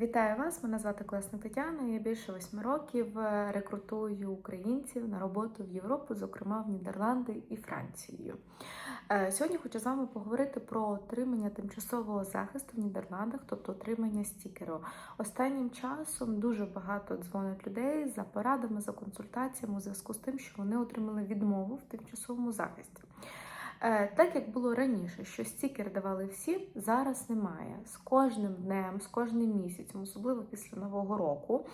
Вітаю вас! Мене звати Класна Тетяна. Я більше восьми років е, рекрутую українців на роботу в Європу, зокрема в Нідерланди і Францію. Е, Сьогодні хочу з вами поговорити про отримання тимчасового захисту в Нідерландах, тобто отримання стікеру. Останнім часом дуже багато дзвонять людей за порадами, за консультаціями у зв'язку з тим, що вони отримали відмову в тимчасовому захисті. Е, Так як було раніше, що стікер давали всі, зараз немає. З кожним днем, з кожним місяцем, особливо після нового року,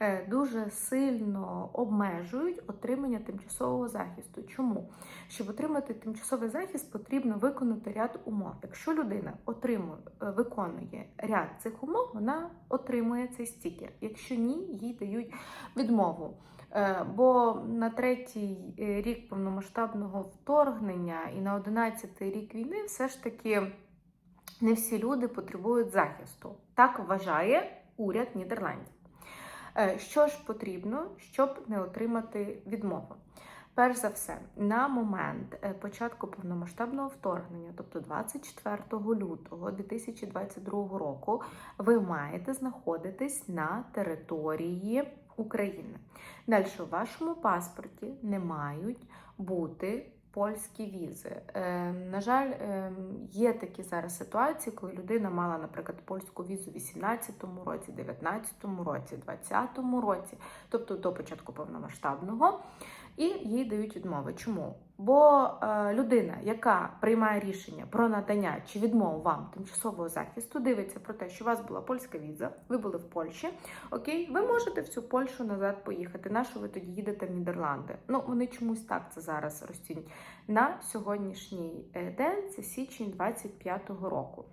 е, дуже сильно обмежують отримання тимчасового захисту. Чому? Щоб отримати тимчасовий захист, потрібно виконати ряд умов. Якщо людина отримує, е, виконує ряд цих умов, вона отримує цей стікер. Якщо ні, їй дають відмову. Е, Бо на третій е, рік повномасштабного вторгнення і на одинадцятий рік війни все ж таки не всі люди потребують захисту. Так вважає уряд Нідерландів. Е, Що ж потрібно, щоб не отримати відмову? Перш за все, на момент початку повномасштабного вторгнення, тобто 24 лютого 2022 року, ви маєте знаходитись на території України. Далі у вашому паспорті не мають бути польські візи. Е, на жаль, е, є такі зараз ситуації, коли людина мала, наприклад, польську візу в 18-му році, 19-му році, 20-му році, тобто до початку повномасштабного, і їй дають відмови. Чому? Бо е, людина, яка приймає рішення про надання чи відмову вам тимчасового захисту, дивиться про те, що у вас була польська віза, ви були в Польщі. Окей, ви можете в цю Польщу назад поїхати. На що ви тоді їдете в Нідерланди? Ну вони чомусь так це зараз розцінюють. На сьогоднішній е, день це січень 25-го року.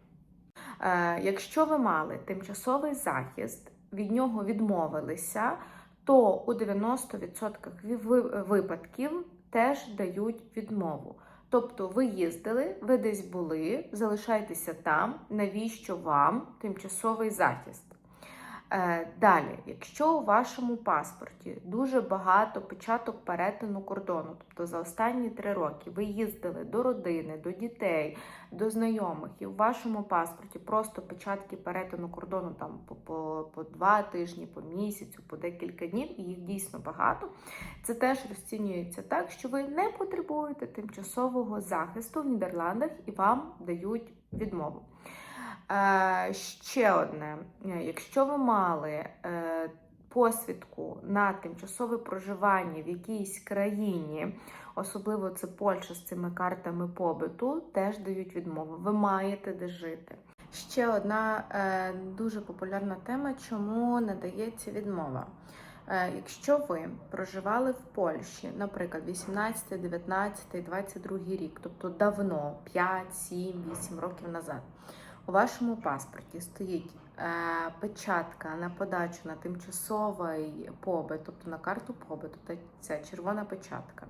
Е, якщо ви мали тимчасовий захист, від нього відмовилися, то у 90% випадків теж дають відмову. Тобто ви їздили, ви десь були, залишайтеся там, навіщо вам тимчасовий захист? Е, Далі, якщо у вашому паспорті дуже багато початок перетину кордону, тобто за останні три роки ви їздили до родини, до дітей, до знайомих, і у вашому паспорті просто початки перетину кордону там по, по, по два тижні, по місяцю, по декілька днів, і їх дійсно багато, це теж розцінюється так, що ви не потребуєте тимчасового захисту в Нідерландах і вам дають відмову. Е, ще одне, Е, якщо ви мали е, посвідку на тимчасове проживання в якійсь країні, особливо це Польща з цими картами побиту, теж дають відмову. Ви маєте де жити. Ще одна дуже популярна тема, чому надається відмова. Якщо ви проживали в Польщі, наприклад, 18, 19, 22 рік, тобто давно, 5, 7, 8 років назад, у вашому паспорті стоїть е, печатка на подачу на тимчасовий побит, тобто на карту побиту, та ця червона печатка.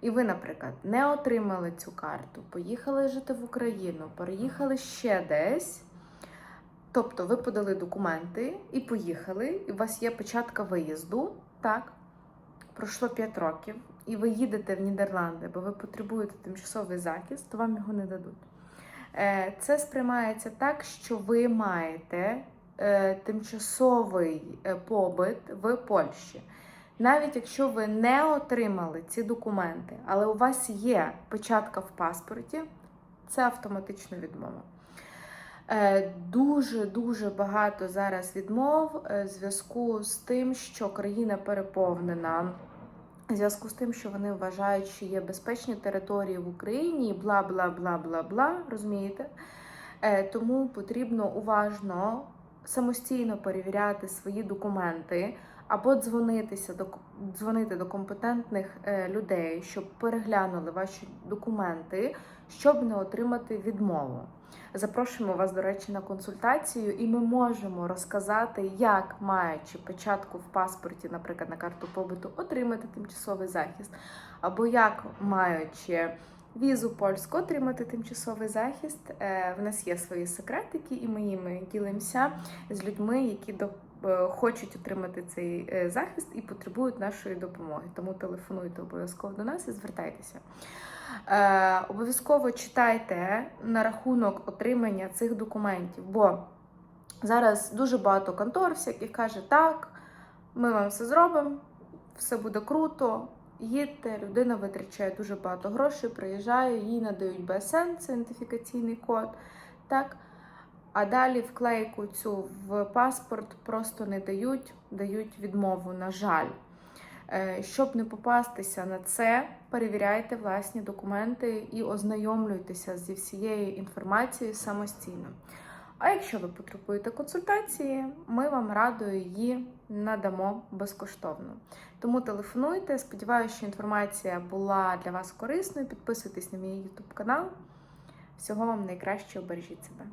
І ви, наприклад, не отримали цю карту, поїхали жити в Україну, переїхали ще десь. Тобто ви подали документи і поїхали, і у вас є печатка виїзду, так? Пройшло 5 років, і ви їдете в Нідерланди, бо ви потребуєте тимчасовий захист, то вам його не дадуть. Е, Це сприймається так, що ви маєте е, тимчасовий е, побит в Польщі. Навіть якщо ви не отримали ці документи, але у вас є печатка в паспорті, це автоматично відмова. Дуже дуже багато зараз відмов в зв'язку з тим, що країна переповнена. В зв'язку з тим, що вони вважають, що є безпечні території в Україні, бла бла бла бла бла, розумієте? Е, Тому потрібно уважно самостійно перевіряти свої документи або дзвонитися до дзвонити до компетентних е, людей, щоб переглянули ваші документи, щоб не отримати відмову. Запрошуємо вас, до речі, на консультацію, і ми можемо розказати, як маючи печатку в паспорті, наприклад, на карту побиту, отримати тимчасовий захист, або як маючи візу польську, отримати тимчасовий захист. Е, В нас є свої секретики, і ми їми ділимося з людьми, які до е, хочуть отримати цей е, захист і потребують нашої допомоги. Тому телефонуйте обов'язково до нас і звертайтеся. Е, обов'язково читайте на рахунок отримання цих документів, бо Зараз дуже багато контор всяких каже, так, ми вам все зробимо, все буде круто. Їдьте, людина витрачає дуже багато грошей, приїжджає, їй надають БСН, це ідентифікаційний код. Так? А далі вклейку цю в паспорт просто не дають, дають відмову, на жаль. Е, Щоб не попастися на це, перевіряйте власні документи і ознайомлюйтеся зі всією інформацією самостійно. А якщо ви потребуєте консультації, ми вам радою її надамо безкоштовно. Тому телефонуйте. Сподіваюся, що інформація була для вас корисною. Підписуйтесь на мій YouTube канал. Всього вам найкращого, бережіть себе.